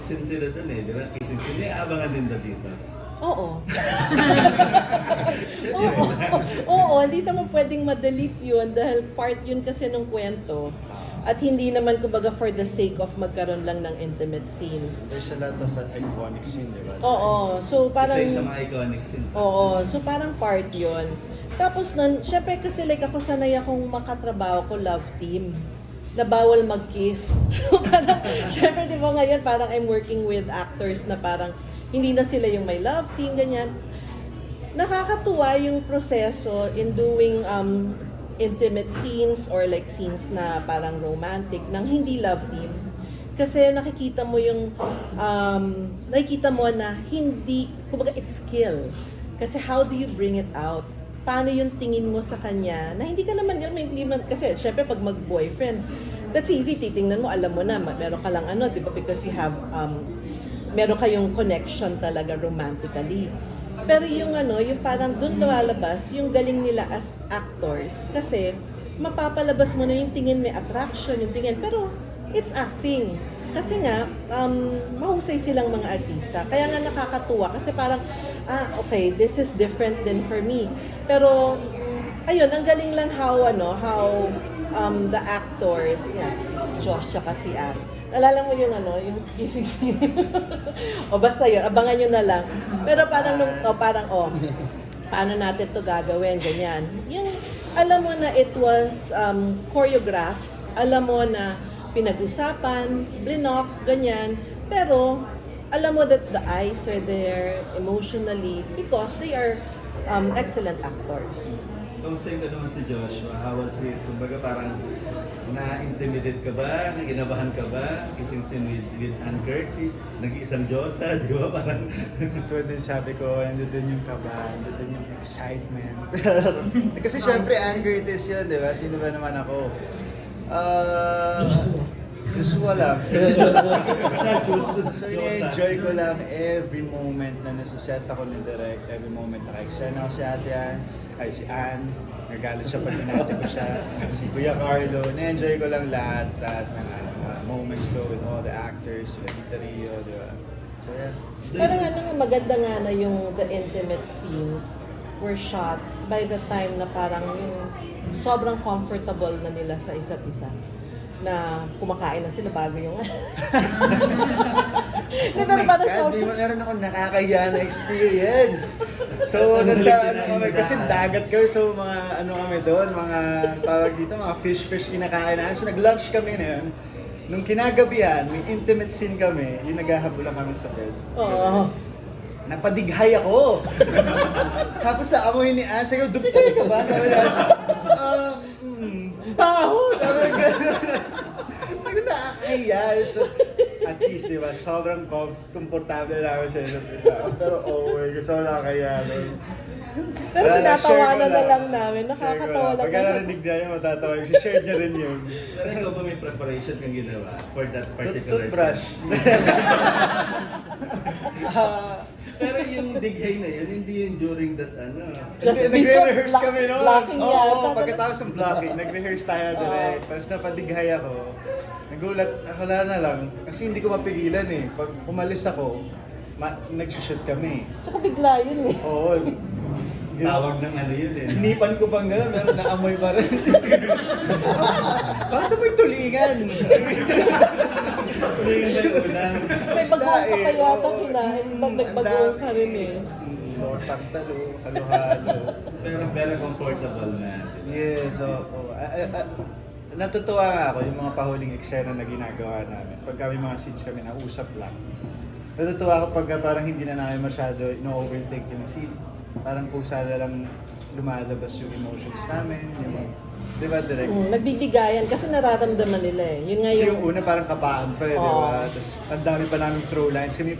scene sila dun eh, di ba? Kissing scene. May abangan din ba dito? Oo. Oo. Oo, hindi naman pwedeng ma-delete yun dahil part yun kasi ng kwento. At hindi naman kumbaga for the sake of magkaroon lang ng intimate scenes. There's a lot of uh, iconic scene, di ba? Oo, so parang... Isa sa mga iconic scenes. Oo, so parang part yun. Tapos nun, syempre kasi like ako sanay akong makatrabaho ko love team na bawal mag-kiss. So parang, syempre di ba ngayon parang I'm working with actors na parang hindi na sila yung may love team, ganyan. Nakakatuwa yung proseso in doing um, intimate scenes or like scenes na parang romantic nang hindi love team. Kasi nakikita mo yung, um, nakikita mo na hindi, kumbaga it's skill. Kasi how do you bring it out? Paano yung tingin mo sa kanya na hindi ka naman yun, may hindi man, kasi syempre pag mag-boyfriend, that's easy, titingnan mo, alam mo na, meron ka lang ano, di ba, because you have, um, meron kayong connection talaga romantically. Pero yung ano, yung parang doon lumalabas yung galing nila as actors kasi mapapalabas mo na yung tingin may attraction, yung tingin. Pero it's acting. Kasi nga, um, mahusay silang mga artista. Kaya nga nakakatuwa kasi parang, ah, okay, this is different than for me. Pero, ayun, ang galing lang how, ano, how um, the actors, yes, Josh tsaka si Ari. Nalala mo yung ano, yung kissing o basta yun, abangan nyo na lang. Pero parang, nung, oh, parang, oh, paano natin to gagawin, ganyan. Yung, alam mo na it was um, choreographed, alam mo na pinag-usapan, blinok, ganyan. Pero, alam mo that the eyes are there emotionally because they are um, excellent actors. Kamusta yung naman si Joshua? How was it? Kumbaga parang na-intimidate ka ba? Naginabahan ka ba? Kissing scene with, with Ann Curtis? Nag-iisang Diyosa, di ba? Parang Ito din sabi ko, nandun yung kaba, nandun yung excitement. Kasi syempre, Ann Curtis yun, di ba? Sino ba naman ako? Uh, Joshua. Joshua lang. Diyos. So, ini-enjoy ko lang every moment na nasa set ako ni Direct, every moment na ka-eksena ako si Ate Ann, ay si Ann, nagalit siya pag inate ko siya, si Kuya Carlo, na-enjoy ko lang lahat, lahat ng ano, uh, moments ko with all the actors, sila Tita Rio, di ba? So, yeah. Pero nga nung maganda nga na yung the intimate scenes were shot by the time na parang yung sobrang comfortable na nila sa isa't isa na kumakain na sila bago yung pero Oh my parang God, sobrang- di mo meron ako nakakaya na experience. So, nasa ano kami, kasi dagat kami, so mga ano kami doon, mga tawag dito, mga fish-fish kinakain na. So, nag-lunch kami na yun. Nung kinagabihan, may intimate scene kami, yung naghahabulan kami sa bed. Oo. Napadighay ako. Tapos sa amoy ni Anne, sabi ko, ka ba? Sabi niya, um, mm, baho! Sabi ko, nakakahiya. So, at least, di ba, sobrang com- komportable namin sa isa't isa. Pero, oh my God, sobrang nakakahiya. No? Pero Wala, tinatawanan share ko na lang namin. Share ko Nakakatawa lang. Pagka kasi- narinig niya yun, matatawa yun. share niya rin yun. Pero ikaw ba may preparation kang ginawa for that Tooth- particular Toothbrush. Ah, Pero yung dighay na yun, hindi yun during that ano. Just Hindi, before nagre-rehearse block- kami noon. blocking Oo, yata. pagkatapos ng blocking, nagre-rehearse tayo direct. Tapos napadighay ako. Nagulat, wala na lang. Kasi hindi ko mapigilan eh. Pag umalis ako, ma- nag-shoot kami. Tsaka bigla yun eh. Oo. Tawag ng ano yun eh. Hinipan ko pang gano'n, meron na amoy pa rin. Bakit may tulingan? Hindi yung unang? May Basta bagoong ka eh, pa yata oo. kinain. Pag nagbagoong ang ka rin eh. So, taktalo, halo-halo. Pero pero comfortable na. Yes, so, oh, ah, ah, ah, natutuwa nga ako yung mga pahuling eksena na ginagawa namin. Pag kami mga scenes kami na usap lang. Natutuwa ako pag parang hindi na namin masyado ino-overtake yung scene. Parang kung sana lang lumalabas yung emotions namin. Yung, mga- di ba, direct? Mm, nagbibigayan kasi nararamdaman nila eh. Yun nga Kasi yung... yung una parang kapaan pa eh, di ba? Oo. Tapos ang dami pa namin throw lines. Kami,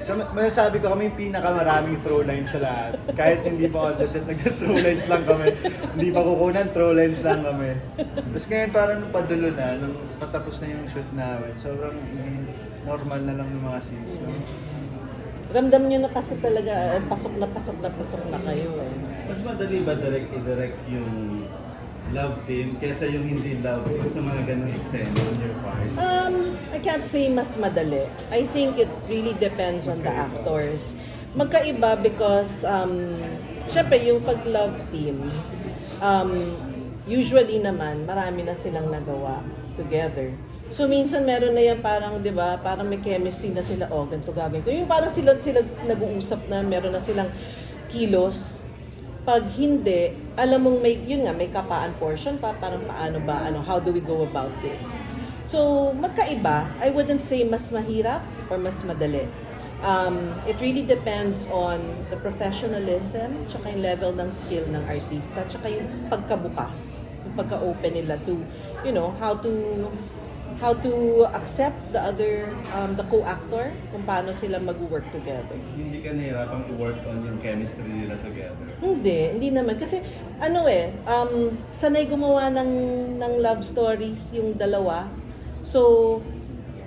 so, masasabi ko kami yung pinakamaraming throw lines sa lahat. Kahit hindi pa on the set, nag-throw lines lang kami. hindi pa kukunan, throw lines lang kami. Tapos ngayon parang nung padulo na, nung patapos na yung shoot namin, sobrang mm, normal na lang yung mga scenes. No? Ramdam nyo na kasi talaga, eh, pasok na pasok na pasok na kayo eh. Mas madali ba direct i-direct yung love team kesa yung hindi love team sa mga ganong eksena on your part? Um, I can't say mas madali. I think it really depends on the actors. Magkaiba because, um, syempre yung pag-love team, um, usually naman, marami na silang nagawa together. So minsan meron na yan parang, di ba, parang may chemistry na sila, oh, ganito gagawin ko. Yung parang sila, sila nag-uusap na, meron na silang kilos. Pag hindi, alam mong may, yun nga, may kapaan portion pa, parang paano ba, ano, how do we go about this? So, magkaiba. I wouldn't say mas mahirap or mas madali. Um, it really depends on the professionalism, tsaka yung level ng skill ng artista, tsaka yung pagkabukas, yung pagka-open nila to, you know, how to how to accept the other, um, the co-actor, kung paano sila mag-work together. Hindi ka nahirapang i-work on yung chemistry nila together? Hindi, hindi naman. Kasi ano eh, um, sanay gumawa ng, ng love stories yung dalawa. So,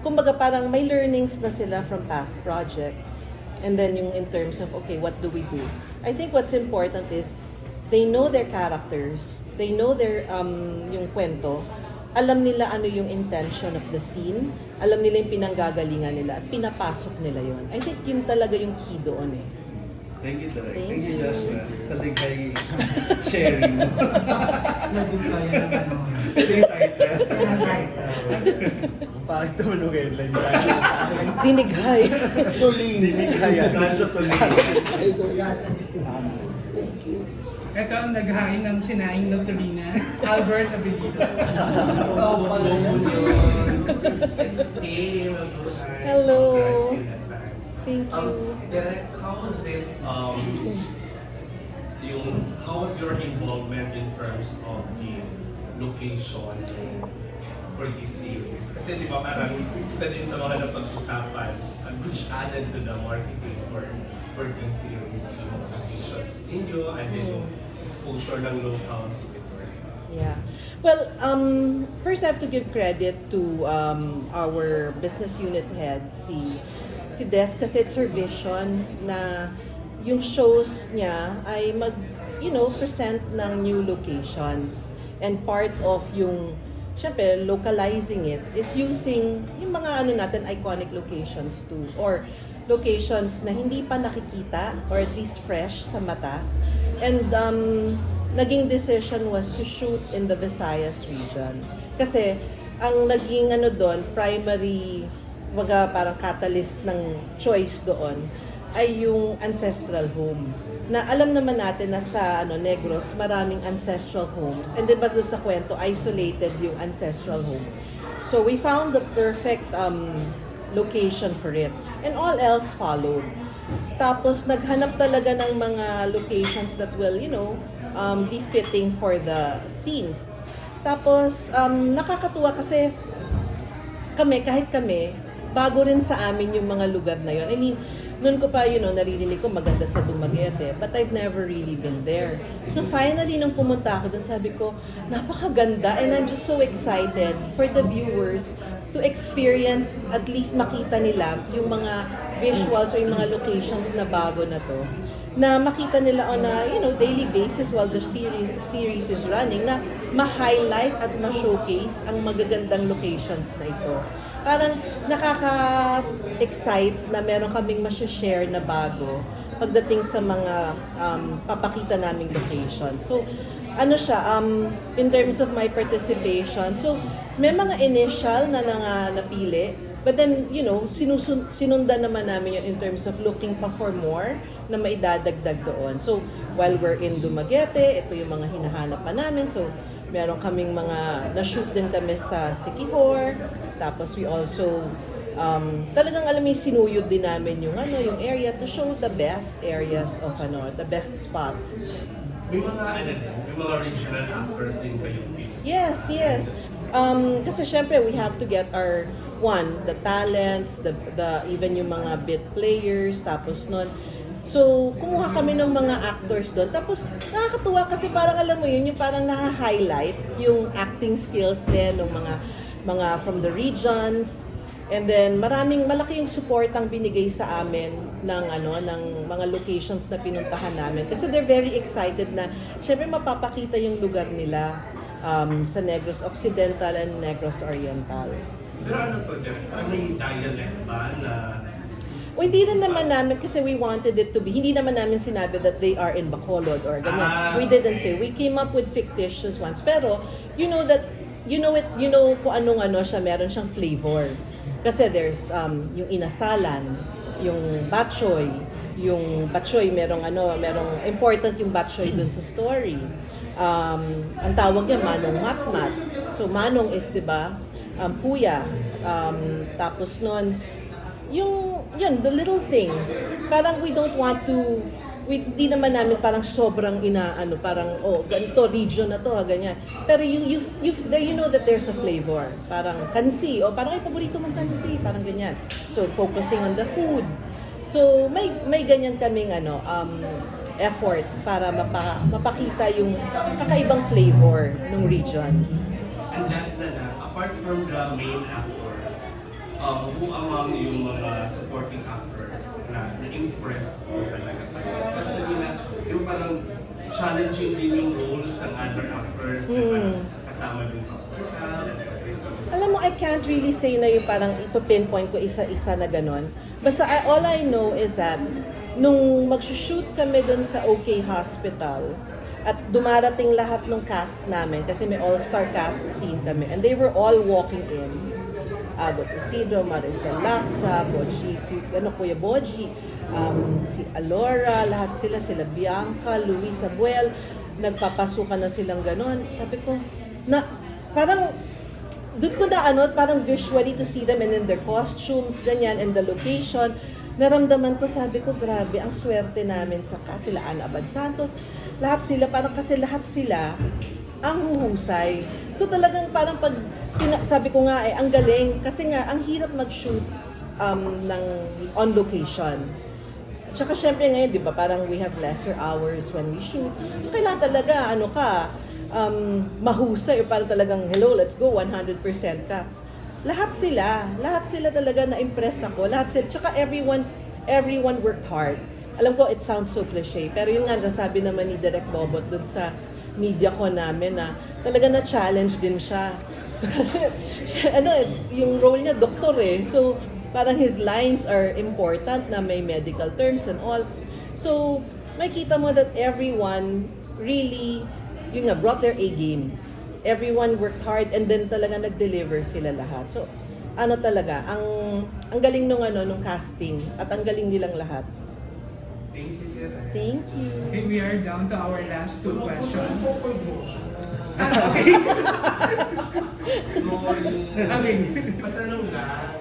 kumbaga parang may learnings na sila from past projects. And then yung in terms of, okay, what do we do? I think what's important is they know their characters, they know their, um, yung kwento, alam nila ano yung intention of the scene, alam nila yung pinanggagalingan nila at pinapasok nila yon. I think yun talaga yung key doon eh. Thank you, Direk. Thank Thank, you, you. Joshua. Sa digay sharing mo. Nandun kaya ng ano. Ito yung title. Kaya title. Parang tumunog headline Dinighay. Tuling. Dinigaya. Nasa tuloy. Ito ang naghain ng sinaing ng Torina, Albert Abilido. Oo pala yan. Hello. Thank Um, you. Derek, how was it, um, yung, how was your involvement in terms of the location for this series? Kasi di ba parang isa din sa mga napag-usapan, uh, which added to the marketing for for this series, yung locations ninyo, and then yung exposure ng your stuff. Yeah. Well, um, first I have to give credit to um, our business unit head, si, si Des, kasi it's her vision na yung shows niya ay mag, you know, present ng new locations. And part of yung, syempre, localizing it is using yung mga ano natin, iconic locations too. Or locations na hindi pa nakikita or at least fresh sa mata. And um, naging decision was to shoot in the Visayas region. Kasi ang naging ano doon, primary, waga parang catalyst ng choice doon ay yung ancestral home. Na alam naman natin na sa ano Negros, maraming ancestral homes. And then ba doon sa kwento, isolated yung ancestral home. So we found the perfect um, location for it. And all else followed. Tapos naghanap talaga ng mga locations that will, you know, um, be fitting for the scenes. Tapos um, nakakatuwa kasi kami, kahit kami, bago rin sa amin yung mga lugar na yon. I mean, noon ko pa, you know, naririnig ko maganda sa Dumaguete, but I've never really been there. So finally, nung pumunta ako doon, sabi ko, napakaganda and I'm just so excited for the viewers to experience, at least makita nila yung mga visuals or yung mga locations na bago na to na makita nila on a you know daily basis while the series series is running na ma-highlight at ma-showcase ang magagandang locations na ito. Parang nakaka-excite na meron kaming ma-share na bago pagdating sa mga um, papakita naming locations. So, ano siya, um, in terms of my participation, so may mga initial na nang, napili, but then, you know, sinusun, sinundan naman namin yun in terms of looking pa for more na maidadagdag doon. So, while we're in Dumaguete, ito yung mga hinahanap pa namin. So, meron kaming mga, na-shoot din kami sa Sikihor, tapos we also, um, talagang alam mo sinuyod din namin yung ano, yung area to show the best areas of ano, the best spots. May mga, ano may mga regional actors din pick. Yes, yes. Um, kasi syempre we have to get our one, the talents, the the even yung mga bit players, tapos nun. So, kumuha kami ng mga actors doon. Tapos, nakakatuwa kasi parang alam mo yun, yung parang na-highlight yung acting skills din ng mga mga from the regions. And then maraming malaki yung support ang binigay sa amin ng ano ng mga locations na pinuntahan namin kasi they're very excited na syempre mapapakita yung lugar nila. um, sa Negros Occidental and Negros Oriental. Pero ano to, Jeff? Ano yung dialect ba na O hindi na naman namin kasi we wanted it to be, hindi naman namin sinabi that they are in Bacolod or ganun. Ah, we didn't okay. say. We came up with fictitious ones. Pero, you know that, you know it, you know kung anong ano siya, meron siyang flavor. Kasi there's um, yung inasalan, yung batchoy, yung batchoy, merong ano, merong important yung batchoy dun sa story. Um, ang tawag niya manong matmat. So manong is 'di ba? Um, kuya. Um, tapos nun yung yun the little things parang we don't want to we di naman namin parang sobrang inaano parang oh ganito region na to ha, ganyan. Pero you you you you know that there's a flavor. Parang kansi o parang ay paborito mong kansi parang ganyan. So focusing on the food. So may may ganyan kaming ano um effort para mapa, mapakita yung kakaibang flavor ng regions. And last na lang, apart from the main actors, um, who among yung mga supporting actors na na-impress talaga kayo? Especially na yung parang challenging din yung roles ng other actors na parang kasama din sa everything. Alam mo, I can't really say na yung parang ipopinpoint ko isa-isa na ganon. Basta I- all I know is that nung mag-shoot kami dun sa OK Hospital, at dumarating lahat ng cast namin kasi may all-star cast scene kami and they were all walking in. Abot Isidro, Maricel Laksa, Boji, si ano, Kuya Boji, um, si Alora, lahat sila, sila Bianca, Luis Abuel, nagpapasukan na silang ganon. Sabi ko, na, parang doon ko na ano, parang visually to see them and in their costumes, ganyan, and the location, naramdaman ko, sabi ko, grabe, ang swerte namin sa ka, sila Ana Abad Santos, lahat sila, parang kasi lahat sila, ang huhusay. So talagang parang pag, sabi ko nga eh, ang galing, kasi nga, ang hirap mag-shoot um, ng on location. Tsaka syempre ngayon, di ba, parang we have lesser hours when we shoot. So kailangan talaga, ano ka, um, mahusay, or parang talagang, hello, let's go, 100% ka. Lahat sila, lahat sila talaga na-impress ako. Lahat sila, tsaka everyone, everyone worked hard. Alam ko, it sounds so cliche, pero yun nga, nasabi naman ni Direk Bobot dun sa media ko namin na talaga na-challenge din siya. So, siya, ano, yung role niya, doktor eh. So, parang his lines are important na may medical terms and all. So, makita mo that everyone really, yun nga, brought their A game. Everyone worked hard and then talaga nag-deliver sila lahat. So, ano talaga, ang ang galing nung ano nung casting at ang galing nilang lahat. Thank you. Thank you. Okay, we are down to our last two questions. Ah, okay. Morning. Okay. Patanong lang,